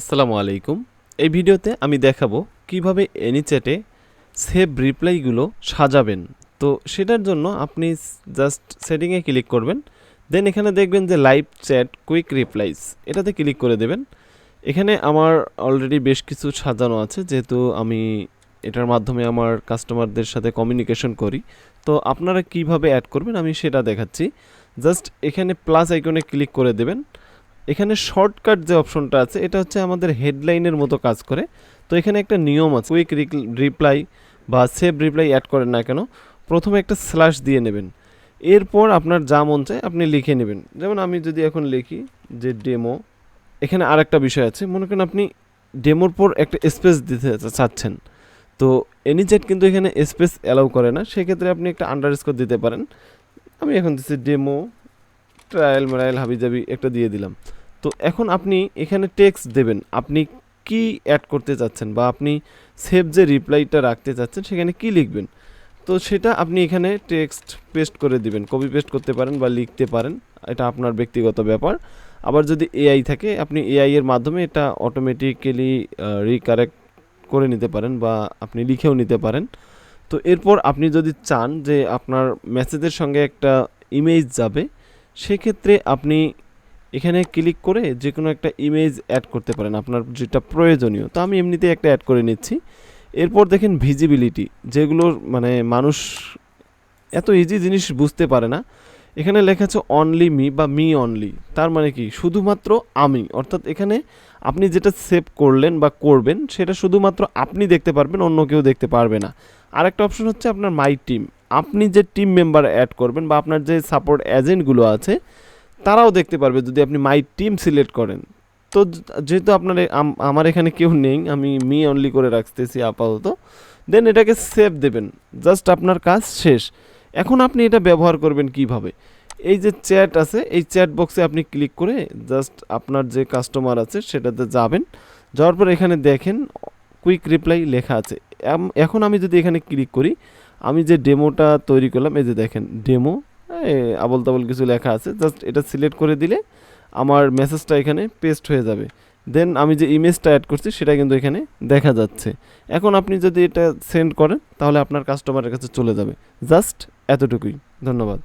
আসসালামু আলাইকুম। এই ভিডিওতে আমি দেখাবো কীভাবে এনিচ্যাটে সেভ রিপ্লাইগুলো সাজাবেন। তো সেটার জন্য আপনি জাস্ট সেটিংয়ে ক্লিক করবেন। দেন এখানে দেখবেন যে লাইভ চ্যাট কুইক রিপ্লাইস এটাতে ক্লিক করে দেবেন। এখানে আমার অলরেডি বেশ কিছু সাজানো আছে, যেহেতু আমি এটার মাধ্যমে আমার কাস্টমারদের সাথে কমিউনিকেশন করি। তো আপনারা কীভাবে অ্যাড করবেন আমি সেটা দেখাচ্ছি। জাস্ট এখানে প্লাস আইকনে ক্লিক করে দেবেন। এখানে শর্টকাট যে অপশনটা আছে, এটা হচ্ছে আমাদের হেডলাইনের মতো কাজ করে। তো এখানে একটা নিয়ম আছে কুইক রিপ্লাই বা সেভ রিপ্লাই অ্যাড করেন না কেন, প্রথমে একটা স্ল্যাশ দিয়ে নেবেন। এরপর আপনার যা মন চায় আপনি লিখে নেবেন। যেমন আমি যদি এখন লিখি যে ডেমো এখানে আরেকটা বিষয় আছে, মনে করেন আপনি ডেমোর পর একটা স্পেস দিতে চাচ্ছেন। তো এনিজেট কিন্তু এখানে স্পেস অ্যালাউ করে না, সেক্ষেত্রে আপনি একটা আন্ডার স্কোর দিতে পারেন। আমি এখন দিচ্ছি ডেমো ট্রায়াল ম্যারায়াল হাবিজাবি একটা দিয়ে দিলাম। তো এখন আপনি এখানে টেক্সট দেবেন। আপনি কি অ্যাড করতে চাচ্ছেন বা আপনি সেভ যে রিপ্লাইটা রাখতে চাচ্ছেন সেখানে কি লিখবেন? তো সেটা আপনি এখানে টেক্সট পেস্ট করে দিবেন। কপি পেস্ট করতে পারেন বা লিখতে পারেন। এটা আপনার ব্যক্তিগত ব্যাপার। আবার যদি এআই থাকে, আপনি এআই এর মাধ্যমে এটা অটোমেটিক্যালি রিকারেক্ট করে নিতে পারেন বা আপনি লিখেও নিতে পারেন। তো এরপর আপনি যদি চান যে আপনার মেসেজের সঙ্গে একটা ইমেজ যাবে, সেক্ষেত্রে আপনি এখানে ক্লিক করে যে কোনো একটা ইমেজ অ্যাড করতে পারেন, আপনার যেটা প্রয়োজনীয়। তো আমি এমনিতে একটা অ্যাড করে নিচ্ছি। এরপর দেখেন ভিজিবিলিটি যেগুলোর মানে মানুষ এত ইজি জিনিস বুঝতে পারে না। এখানে লেখা আছে অনলি মি বা মি অনলি তার মানে কি? শুধুমাত্র আমি, অর্থাৎ এখানে আপনি যেটা সেভ করলেন বা করবেন, সেটা শুধুমাত্র আপনি দেখতে পারবেন, অন্য কেউ দেখতে পারবে না। আরেকটা অপশন হচ্ছে আপনার মাই টিম আপনি যে টিম মেম্বার অ্যাড করবেন বা আপনার যে সাপোর্ট এজেন্টগুলো আছে তারাও দেখতে পারবে যদি আপনি মাই টিম সিলেক্ট করেন। তো যেহেতু আপনার আমার এখানে কেউ নেই, আমি মি অনলি করে রাখতেছি আপাতত দেন এটাকে সেভ দেবেন। জাস্ট আপনার কাজ শেষ। এখন আপনি এটা ব্যবহার করবেন কীভাবে? এই যে চ্যাট আছে, এই চ্যাট বক্সে আপনি ক্লিক করে জাস্ট আপনার যে কাস্টমার আছে সেটাতে যাবেন। যাওয়ার পর এখানে দেখেন কুইক রিপ্লাই লেখা আছে। এখন আমি যদি এখানে ক্লিক করি, আমি যে ডেমোটা তৈরি করলাম, এই যে দেখেন ডেমো আবল তাবল কিছু লেখা আছে। জাস্ট এটা সিলেক্ট করে দিলে আমার মেসেজটা এখানে পেস্ট হয়ে যাবে। দেন আমি যে ইমেজটা অ্যাড করছি, সেটা কিন্তু এখানে দেখা যাচ্ছে। এখন আপনি যদি এটা সেন্ড করেন, তাহলে আপনার কাস্টমারের কাছে চলে যাবে। জাস্ট এতটুকুই। ধন্যবাদ।